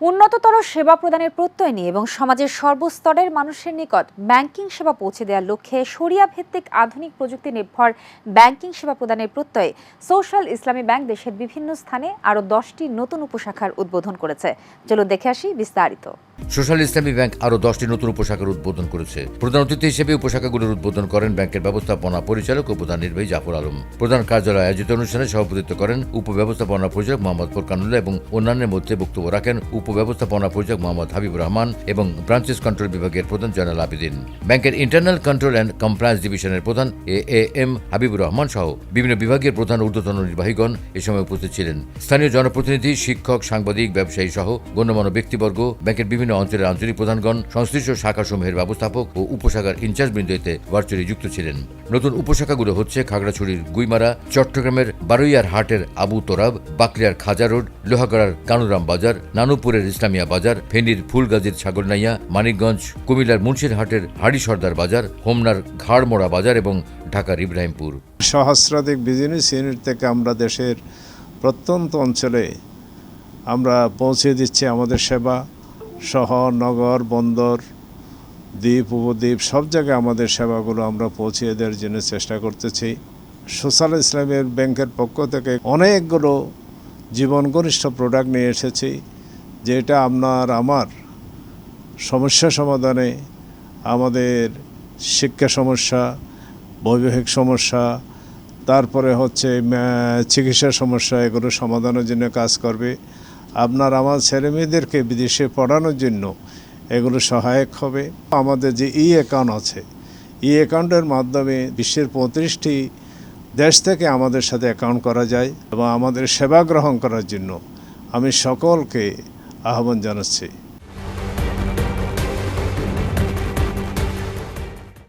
উন্নততর সেবা প্রদানের প্রত্যয় নিয়ে এবং সমাজের সর্বস্তরের মানুষের নিকট ব্যাংকিং সেবা পৌঁছে দেওয়ার লক্ষ্যে সরিয়া ভিত্তিক আধুনিক প্রযুক্তি নির্ভর ব্যাংকিং সেবা প্রদানের প্রত্যয়ে সোশ্যাল ইসলামী ব্যাংক দেশের বিভিন্ন স্থানে আরও দশটি নতুন উপশাখার উদ্বোধন করেছে। চলুন দেখে আসি বিস্তারিত। সোশ্যাল ইসলামী ব্যাংক আরও দশটি নতুন উপশাখার উদ্বোধন করেছে। প্রধান অতিথি হিসেবে উপশাখাগুলোর উদ্বোধন করেন ব্যাংকের ব্যবস্থাপনা পরিচালক ও প্রধান নির্বাহী জাফর আলম। প্রধান কার্যালয় আয়োজিত অনুষ্ঠানে সভাপতিত্ব করেন উপব্যবস্থাপনা পরিচালক মোহাম্মদ ফোরকানুল্লাহ এবং অন্যান্যের মধ্যে বক্তব্য রাখেন উপব্যবস্থাপনা পরিচালক মোহাম্মদ হাবিবুর রহমান এবং ব্রাঞ্চেস কন্ট্রোল বিভাগের প্রধান জয়নাল আবেদিন। ব্যাংকের ইন্টারনাল কন্ট্রোল অ্যান্ড কমপ্লায়েন্স ডিভিশনের প্রধান A A M Habibur Rahman সহ বিভিন্ন বিভাগের প্রধান ঊর্ধ্বতন নির্বাহীগণ এ সময় উপস্থিত ছিলেন। স্থানীয় জনপ্রতিনিধি, শিক্ষক, সাংবাদিক, ব্যবসায়ী সহ গণ্যমান্য ব্যক্তিবর্গ, ব্যাংকের বিভিন্ন অঞ্চলের আঞ্চলিক প্রধানগণ, সংশ্লিষ্ট শাখাসমূহের ব্যবস্থাপক ও উপশাখার ইনচার্জবৃন্দ এতে ভার্চুয়ালি যুক্ত ছিলেন। নতুন উপশাখাগুলো হচ্ছে খাগড়াছড়ির গুইমারা, চট্টগ্রামের বারুইয়ার হাটের আবু তোরাব, বাকলিয়ার খাজা রোড, লোহাগড়ার কানুরাম বাজার, নানুপুরের ইসলামিয়া বাজার, ফেনীর ফুলগাজীর ছাগলনাইয়া, মানিকগঞ্জ, কুমিল্লার মুন্সিরহাটের হাড়ি সর্দার বাজার, হোমনার ঘাড়মোড়া বাজার এবং ঢাকার ইব্রাহিমপুর। সহস্রাধিক বিজনেস ইউনিট থেকে আমরা দেশের প্রত্যন্ত অঞ্চলে আমরা পৌঁছে দিচ্ছি আমাদের সেবা। শহর, নগর, বন্দর, দ্বীপ, উপদ্বীপ, সব জায়গায় আমাদের সেবাগুলো আমরা পৌঁছে দেওয়ার জন্য চেষ্টা করতেছি। সোশ্যাল ইসলামের ব্যাংকের পক্ষ থেকে অনেকগুলো জীবন ঘনিষ্ঠ প্রোডাক্ট নিয়ে এসেছি, যেটা আপনার আমার সমস্যা সমাধানে, আমাদের শিক্ষা সমস্যা, বৈবাহিক সমস্যা, তারপরে হচ্ছে চিকিৎসা সমস্যা, এগুলো সমাধানের জন্য কাজ করবে। আপনার আমার ছেলেমেয়েদেরকে বিদেশে পড়ানোর জন্য এগুলো সহায়ক হবে। আমাদের যে ই অ্যাকাউন্ট আছে, ই অ্যাকাউন্টের মাধ্যমে বিশ্বের পঁয়ত্রিশটি দেশ থেকে আমাদের সাথে অ্যাকাউন্ট করা যায় এবং আমাদের সেবা গ্রহণ করার জন্য আমি সকলকে আহ্বান জানাচ্ছি।